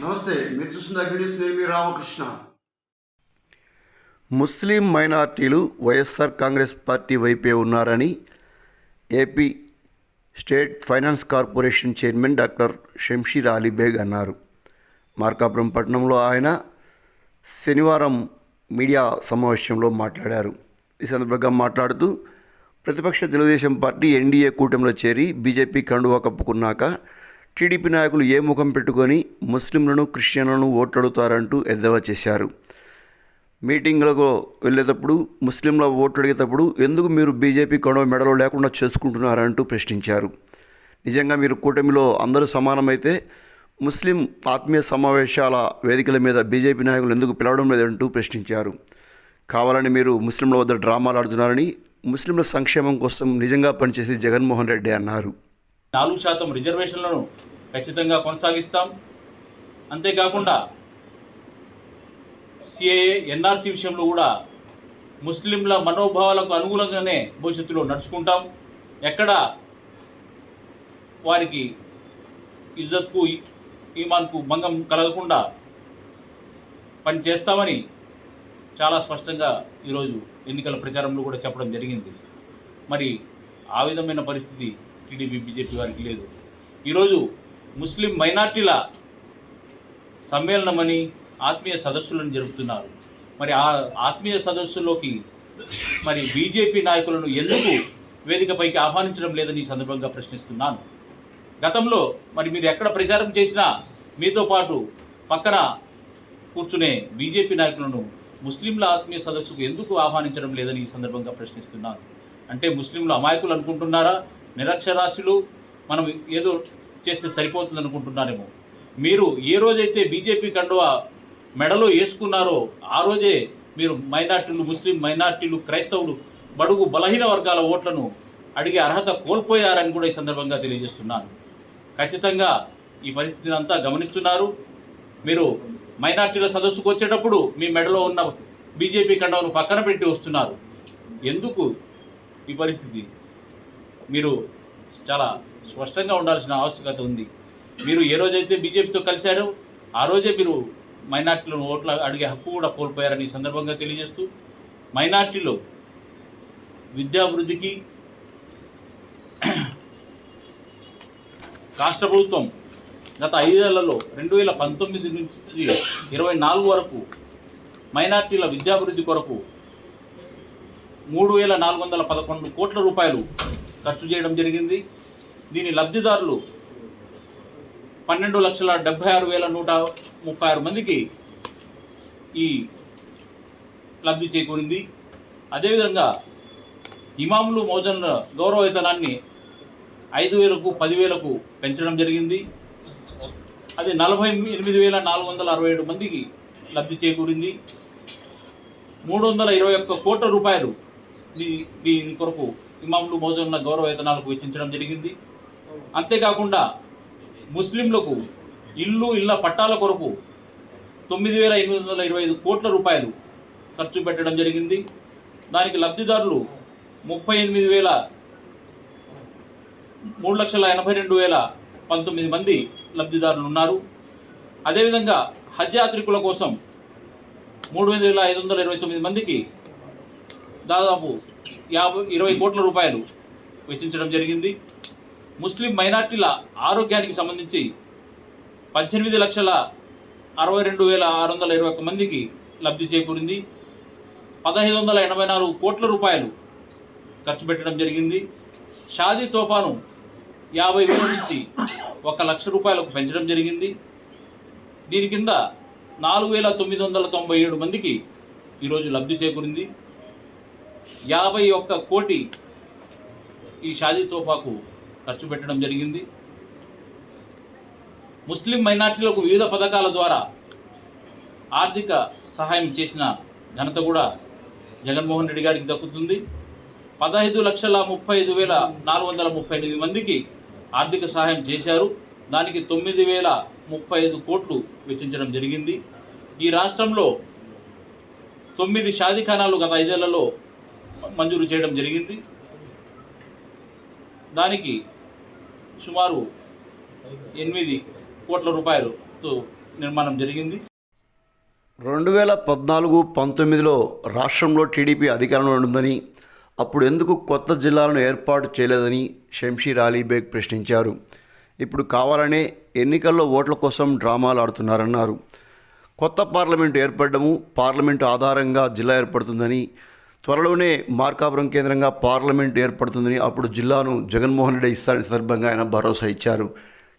నమస్తే మీరు చూస్తున్న అగ్నిస్ నేను మీ రామకృష్ణ. ముస్లిం మైనార్టీలు వైఎస్ఆర్ కాంగ్రెస్ పార్టీ వైపే ఉన్నారని A P state finance corporation chairman doctor Shamsheer Alibeg అన్నారు. మార్కాపురం పట్టణంలో ఆయన శనివారం మీడియా సమావేశంలో మాట్లాడారు. ఈ సందర్భంగా మాట్లాడుతూ ప్రతిపక్ష తెలుగుదేశం పార్టీ ఎన్డీఏ కూటమిలో చేరి బీజేపీ కండువా కప్పుకున్నాక టీడీపీ నాయకులు ఏ ముఖం పెట్టుకొని ముస్లింలను క్రిస్టియన్లను ఓట్లడుతారంటూ ఎద్దేవా చేశారు. మీటింగ్లకు వెళ్ళేటప్పుడు ముస్లింల ఓట్లు అడిగేటప్పుడు ఎందుకు మీరు బీజేపీ గొడవ మెడలో లేకుండా చేసుకుంటున్నారంటూ ప్రశ్నించారు. నిజంగా మీరు కూటమిలో అందరూ సమానమైతే ముస్లిం ఆత్మీయ సమావేశాల వేదికల మీద బీజేపీ నాయకులు ఎందుకు పిలవడం లేదంటూ ప్రశ్నించారు. కావాలని మీరు ముస్లింల వద్ద డ్రామాలు ఆడుతున్నారని ముస్లింల సంక్షేమం కోసం నిజంగా పనిచేసే జగన్మోహన్ రెడ్డి అన్నారు. నాలుగు శాతం రిజర్వేషన్లను ఖచ్చితంగా కొనసాగిస్తాం. అంతేకాకుండా సిఏఏ ఎన్ఆర్సీ విషయంలో కూడా ముస్లింల మనోభావాలకు అనుగుణంగానే భవిష్యత్తులో నడుచుకుంటాం. ఎక్కడ వారికి ఇజ్జత్కు ఈమాన్కు భంగం కలగకుండా పని చేస్తామని చాలా స్పష్టంగా ఈరోజు ఎన్నికల ప్రచారంలో కూడా చెప్పడం జరిగింది. మరి ఆ విధమైన పరిస్థితి టీడీపీ బీజేపీ వారికి లేదు. ఈరోజు ముస్లిం మైనార్టీల సమ్మేళనమని ఆత్మీయ సదస్సులను జరుపుతున్నారు. మరి ఆ ఆత్మీయ సదస్సులోకి మరి బీజేపీ నాయకులను ఎందుకు వేదికపైకి ఆహ్వానించడం లేదని ఈ సందర్భంగా ప్రశ్నిస్తున్నాను. గతంలో మరి మీరు ఎక్కడ ప్రచారం చేసినా మీతో పాటు పక్కన కూర్చునే బీజేపీ నాయకులను ముస్లింల ఆత్మీయ సదస్సుకు ఎందుకు ఆహ్వానించడం లేదని ఈ సందర్భంగా ప్రశ్నిస్తున్నాను. అంటే ముస్లింలు అమాయకులు అనుకుంటున్నారా? నిరక్షరాస్యులు మనం ఏదో చేస్తే సరిపోతుంది అనుకుంటున్నారేమో మీరు ఏ రోజైతే బీజేపీ కండువా మెడలో వేసుకున్నారో ఆ రోజే మీరు మైనార్టీలు ముస్లిం మైనార్టీలు క్రైస్తవులు బడుగు బలహీన వర్గాల ఓట్లను అడిగే అర్హత కోల్పోయారని కూడా ఈ సందర్భంగా తెలియజేస్తున్నాను. ఖచ్చితంగా ఈ పరిస్థితిని అంతా గమనిస్తున్నారు. మీరు మైనార్టీల సదస్సుకు వచ్చేటప్పుడు మీ మెడలో ఉన్న బీజేపీ కండవను పక్కన పెట్టి వస్తున్నారు. ఎందుకు ఈ పరిస్థితి? మీరు చాలా స్పష్టంగా ఉండాల్సిన ఆవశ్యకత ఉంది. మీరు ఏ రోజైతే బీజేపీతో కలిశారో ఆ రోజే మీరు మైనార్టీలను ఓట్ల అడిగే హక్కు కూడా కోల్పోయారని ఈ సందర్భంగా తెలియజేస్తూ మైనార్టీలో విద్యాభివృద్ధికి రాష్ట్ర ప్రభుత్వం గత ఐదేళ్ళలో రెండు వేల పంతొమ్మిది నుంచి ఇరవై నాలుగు వరకు మైనార్టీల విద్యాభివృద్ధి కొరకు మూడు వేల నాలుగు వందల పదకొండు కోట్ల రూపాయలు ఖర్చు చేయడం జరిగింది. దీని లబ్ధిదారులు పన్నెండు లక్షల డెబ్బై ఆరు వేల నూట ముప్పై ఆరు మందికి ఈ లబ్ధి చేకూరింది. అదేవిధంగా ఇమాములు మౌజన్ల గౌరవవేతనాన్ని ఐదు వేలకు పదివేలకు పెంచడం జరిగింది. అది నలభై ఎనిమిది వేల నాలుగు వందల అరవై ఏడు మందికి లబ్ధి చేకూరింది. మూడు వందల ఇరవై ఒక్క కోట్ల రూపాయలు దీ దీని కొరకు ఇమాములు మోజన్న గౌరవ వేతనాలకు వెచ్చించడం జరిగింది. అంతేకాకుండా ముస్లింలకు ఇల్లు ఇళ్ళ పట్టాల కొరకు తొమ్మిది వేల ఎనిమిది వందల ఇరవై ఐదు కోట్ల రూపాయలు ఖర్చు పెట్టడం జరిగింది. దానికి లబ్ధిదారులు ముప్పై ఎనిమిది వేల మూడు లక్షల ఎనభై రెండు వేల పంతొమ్మిది మంది లబ్ధిదారులు ఉన్నారు అదేవిధంగా హజ్ యాత్రికుల కోసం మూడు వేల ఐదు వందల ఇరవై తొమ్మిది మందికి దాదాపు యాభై ఇరవై కోట్ల రూపాయలు వెచ్చించడం జరిగింది. ముస్లిం మైనార్టీల ఆరోగ్యానికి సంబంధించి పద్దెనిమిది లక్షల అరవై రెండు వేల ఆరు వందల ఇరవై ఒక్క మందికి లబ్ధి చేకూరింది. పదహైదు వందల ఎనభై నాలుగు కోట్ల రూపాయలు ఖర్చు పెట్టడం జరిగింది. షాదీ తోఫాను యాభై వేల నుంచి ఒక లక్ష రూపాయలకు పెంచడం జరిగింది. దీని కింద నాలుగు వేల తొమ్మిది వందల తొంభై ఏడు మందికి ఈరోజు లబ్ధి చేకూరింది. యాభై ఒక్క కోటి ఈ షాదీ తోఫాకు ఖర్చు పెట్టడం జరిగింది. ముస్లిం మైనార్టీలకు వివిధ పథకాల ద్వారా ఆర్థిక సహాయం చేసిన ఘనత కూడా జగన్మోహన్ రెడ్డి గారికి దక్కుతుంది. పదహైదు లక్షల ముప్పై ఐదు వేల నాలుగు వందల ముప్పై ఎనిమిది మందికి ఆర్థిక సహాయం చేశారు. దానికి తొమ్మిది వేల ముప్పై ఐదు కోట్లు వెచ్చించడం జరిగింది. ఈ రాష్ట్రంలో తొమ్మిది షాదీఖానాలు గత ఐదేళ్ళలో మంజూరు చేయడం జరిగింది. దానికి సుమారు ఎనిమిది కోట్ల రూపాయలతో నిర్మాణం జరిగింది. రెండు వేల పద్నాలుగు పంతొమ్మిదిలో రాష్ట్రంలో టీడీపీ అధికారంలో ఉందని అప్పుడు ఎందుకు కొత్త జిల్లాలను ఏర్పాటు చేయలేదని షంషీర్ అలీబేగ్ ప్రశ్నించారు. ఇప్పుడు కావాలనే ఎన్నికల్లో ఓట్ల కోసం డ్రామాలు ఆడుతున్నారన్నారు. కొత్త పార్లమెంటు ఏర్పడము పార్లమెంటు ఆధారంగా జిల్లా ఏర్పడుతుందని త్వరలోనే మార్కాపురం కేంద్రంగా పార్లమెంట్ ఏర్పడుతుందని అప్పుడు జిల్లాను జగన్మోహన్ రెడ్డి ఇస్తారని సందర్భంగా ఆయన భరోసా ఇచ్చారు.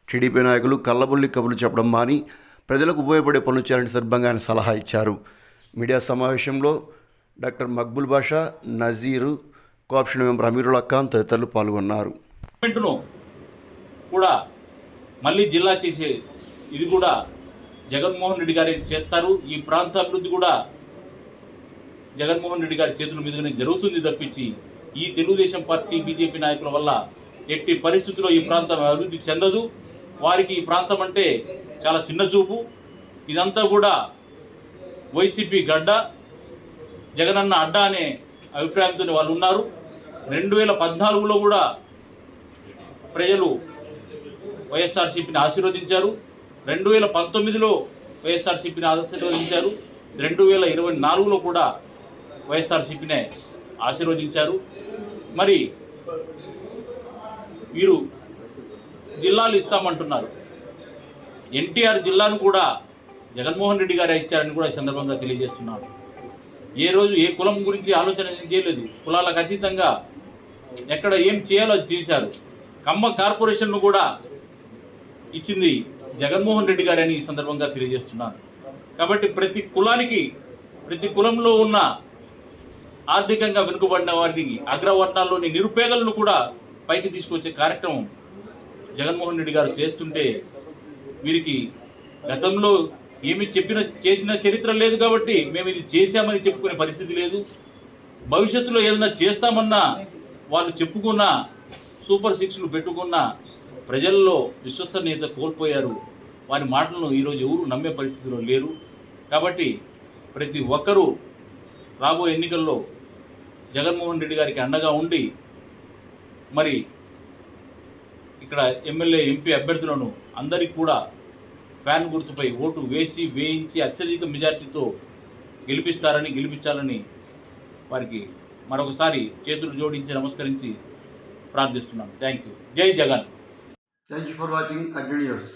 టీడీపీ నాయకులు కళ్ళబుల్లి కబుర్లు చెప్పడం మాని ప్రజలకు ఉపయోగపడే పనులు చేయాలని సందర్భంగా ఆయన సలహా ఇచ్చారు. మీడియా సమావేశంలో doctor Maqbool Basha Nazir cooption member Amirul Khan తదితరులు పాల్గొన్నారు. కూడా మళ్ళీ జిల్లా చేసే ఇది కూడా జగన్మోహన్ రెడ్డి గారు చేస్తారు. ఈ ప్రాంత అభివృద్ధి కూడా జగన్మోహన్ రెడ్డి గారి చేతుల మీదుగానే జరుగుతుంది తప్పించి ఈ తెలుగుదేశం పార్టీ బీజేపీ నాయకుల వల్ల ఎట్టి పరిస్థితుల్లో ఈ ప్రాంతం అభివృద్ధి చెందదు. వారికి ఈ ప్రాంతం అంటే చాలా చిన్న చూపు. ఇదంతా కూడా వైసీపీ గడ్డ జగనన్న అడ్డ అనే అభిప్రాయంతో వాళ్ళు ఉన్నారు. రెండు వేల పద్నాలుగులో కూడా ప్రజలు వైఎస్ఆర్సీపీని ఆశీర్వదించారు. రెండు వేల పంతొమ్మిదిలో వైఎస్ఆర్సీపీని ఆశీర్వదించారు. రెండు వేల ఇరవై నాలుగులో కూడా వైఎస్ఆర్సీపీనే ఆశీర్వదించారు. మరి వీరు జిల్లాలు ఇస్తామంటున్నారు. ఎన్టీఆర్ జిల్లాను కూడా జగన్మోహన్ రెడ్డి గారే ఇచ్చారని కూడా ఈ సందర్భంగా తెలియజేస్తున్నారు ఏ రోజు ఏ కులం గురించి ఆలోచన చేయలేదు. కులాలకు అతీతంగా ఎక్కడ ఏం చేయాలో చేశారు. కమ్మ కార్పొరేషన్ను కూడా ఇచ్చింది జగన్మోహన్ రెడ్డి గారని ఈ సందర్భంగా తెలియజేస్తున్నాను. కాబట్టి ప్రతి కులానికి ప్రతి కులంలో ఉన్న ఆర్థికంగా వెనుకబడిన వారికి అగ్రవర్ణాల్లోని నిరుపేదలను కూడా పైకి తీసుకొచ్చే కార్యక్రమం జగన్మోహన్ రెడ్డి గారు చేస్తుంటే వీరికి గతంలో ఏమి చెప్పిన చేసిన చరిత్ర లేదు కాబట్టి మేము ఇది చేశామని చెప్పుకునే పరిస్థితి లేదు. భవిష్యత్తులో ఏదైనా చేస్తామన్నా వాళ్ళు చెప్పుకున్న సూపర్ సిక్స్లు పెట్టుకున్న ప్రజల్లో విశ్వసనీయత కోల్పోయారు. వారి మాటలను ఈరోజు ఎవరు నమ్మే పరిస్థితిలో లేరు. కాబట్టి ప్రతి ఒక్కరూ రాబోయే ఎన్నికల్లో జగన్మోహన్ రెడ్డి గారికి అండగా ఉండి మరి ఇక్కడ ఎమ్మెల్యే ఎంపీ అభ్యర్థులను అందరికీ కూడా ఫ్యాన్ గుర్తుపై ఓటు వేసి వేయించి అత్యధిక మెజార్టీతో గెలిపిస్తారని గెలిపించాలని వారికి మరొకసారి చేతులు జోడించి నమస్కరించి ప్రార్థిస్తున్నాను. Thank you. Jai Jagan. Thank you for watching Agni news